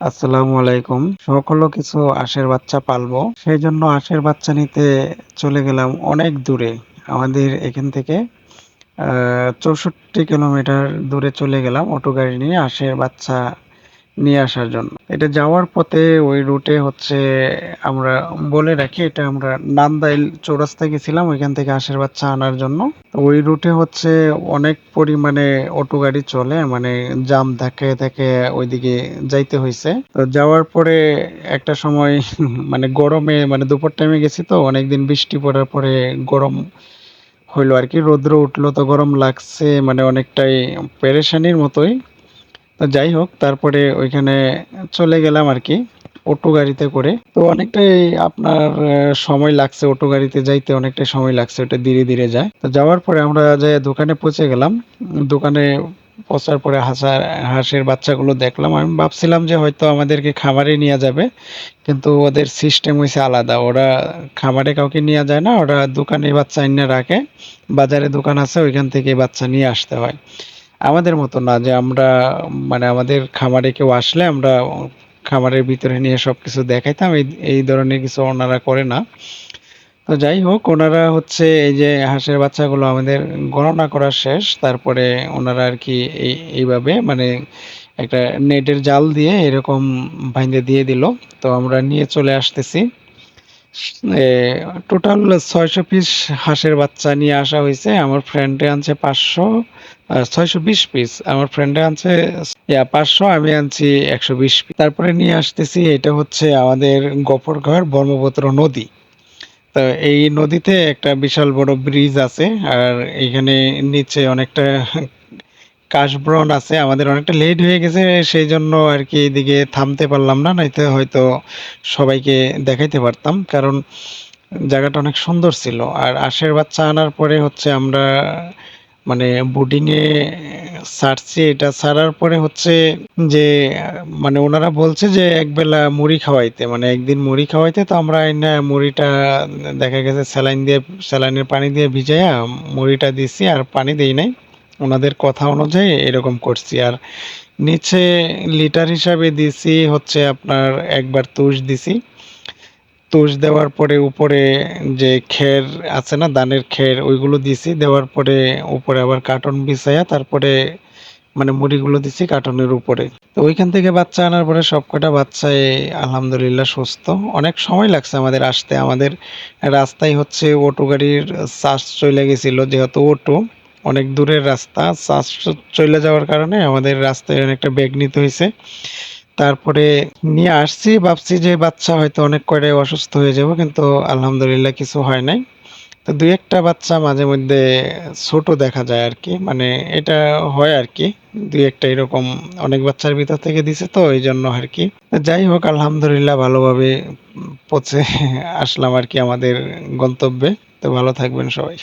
আসসালামু আলাইকুম। শখ হলো কিছু আশের বাচ্চা পালবো। সেই জন্য আশের বাচ্চা নিতে চলে গেলাম অনেক দূরে। আমাদের এখান থেকে চৌষট্টি কিলোমিটার দূরে চলে গেলাম অটো গাড়ি নিয়ে আশের বাচ্চা নিয়ে আসার জন্য। এটা যাওয়ার পথে ওই রুটে হচ্ছে আমরা বলে রাখি, এটা আমরা নান্দাইল চৌরাস্তা গেছিলাম, ওইখান থেকে আশের বাচ্চা আনার জন্য। ওই রুটে হচ্ছে অনেক পরিমাণে অটো গাড়ি চলে মানে জাম থাকে থাকে ওইদিকে যাইতে হয়েছে তো যাওয়ার পরে একটা সময় মানে গরমে মানে দুপুর টাইমে গেছি তো, অনেকদিন বৃষ্টি পড়ার পরে গরম হইল আর কি, রৌদ্র উঠল তো গরম লাগছে মানে অনেকটাই পেরেশানির মতোই। তো যাই হোক, তারপরে ওইখানে চলে গেলাম আর কি, অটো গাড়িতে করে। তো অনেকটাই আপনার সময় লাগছে অটো গাড়িতে যাইতে, অনেকটাই সময় লাগছে, ওটা ধীরে ধীরে যায়। তো যাওয়ার পরে আমরা যে দোকানে পৌঁছে গেলাম, দোকানে পচার পরে হাঁসা, হাঁসের বাচ্চাগুলো দেখলাম। আমি ভাবছিলাম যে হয়তো আমাদেরকে খামারে নিয়ে যাবে, কিন্তু ওদের সিস্টেম হয়েছে আলাদা। ওরা খামারে কাউকে নিয়ে যায় না, ওরা দোকানে বাচ্চা এনে রাখে, বাজারে দোকান আছে, ওইখান থেকে বাচ্চা নিয়ে আসতে হয়। আমাদের মতো না যে আমরা মানে আমাদের খামারে কেউ আসলে আমরা খামারের ভিতরে নিয়ে সবকিছু দেখাইতাম, এই এই ধরনের কিছু ওনারা করে না। তো যাই হোক, ওনারা হচ্ছে এই যে হাঁসের বাচ্চাগুলো আমাদের গণনা করা শেষ, তারপরে ওনারা আর কি এই, এইভাবে মানে একটা নেটের জাল দিয়ে এরকম বাইন্ধে দিয়ে দিল। তো আমরা নিয়ে চলে আসতেছি। টোটাল ছয়শো পিস হাঁসের বাচ্চা নিয়ে আসা হয়েছে। আমার ফ্রেন্ডে আনছে পাঁচশো ছয়শো বিশ পিস আমার ফ্রেন্ডে আনছে পাঁচশো, আমি আনছি একশো বিশ পিস তারপরে নিয়ে আসতেছি, এটা হচ্ছে আমাদের গফরঘর ব্রহ্মপুত্র নদী। তো এই নদীতে একটা বিশাল বড় ব্রিজ আছে, আর এখানে নিচে অনেকটা কাশবন আছে, আমাদের অনেকটা লেট হয়ে গেছে সেই জন্য আর কি এদিকে থামতে পারলাম না নয়তো হয়তো সবাইকে দেখাইতে পারতাম, কারণ জায়গাটা অনেক সুন্দর ছিল। আর আশের বাচ্চা আনার পরে হচ্ছে আমরা মানে বোর্ডিংয়ে ছাড়ছি এটা ছাড়ার পরে হচ্ছে যে মানে ওনারা বলছে যে একবেলা মুড়ি খাওয়াইতে মানে একদিন মুড়ি খাওয়াইতে তো আমরা এনে মুড়িটা দেখা গেছে স্যালাইন দিয়ে, স্যালাইনের পানি দিয়ে ভিজাইয়া মুড়িটা দিছি আর পানি দিই নাই। ওনাদের কথা অনুযায়ী এরকম করছি। আর নিচে লিটার হিসাবে দিছি হচ্ছে আপনার একবার তুষ দিছি। তুষ দেওয়ার পরে উপরে যে খের আছে না, ধানের খের, ওইগুলো দিছি। দেওয়ার পরে উপরে আবার কার্টন বিছাইয়া তারপরে মানে মুড়িগুলো দিছি কার্টনের উপরে। তো ওইখান থেকে বাচ্চা আনার পরে সবকটা বাচ্চাই আলহামদুলিল্লাহ সুস্থ। অনেক সময় লাগছে আমাদের আসতে। আমাদের রাস্তায় হচ্ছে অটো গাড়ির চার্জ চলে গেছিল, যেহেতু অটো। অনেক দূরের রাস্তা। চার্জ চলে যাওয়ার কারণে আমাদের রাস্তায় অনেকটা ব্যাগ নিতে হয়েছে। তারপরে নিয়ে আসছি, ভাবছি যে বাচ্চা হয়তো অনেক করে অসুস্থ হয়ে যাব, কিন্তু আলহামদুলিল্লাহ কিছু হয় নাই। তো দুই একটা বাচ্চা মাঝে মধ্যে ছোট দেখা যায় আর কি মানে এটা হয় আর কি। দুই একটা এরকম অনেক বাচ্চার ভিতর থেকে দিছে তো, এই জন্য আর কি। যাই হোক, আলহামদুলিল্লাহ ভালোভাবে পচে আসলাম আর কি আমাদের গন্তব্যে। তো ভালো থাকবেন সবাই।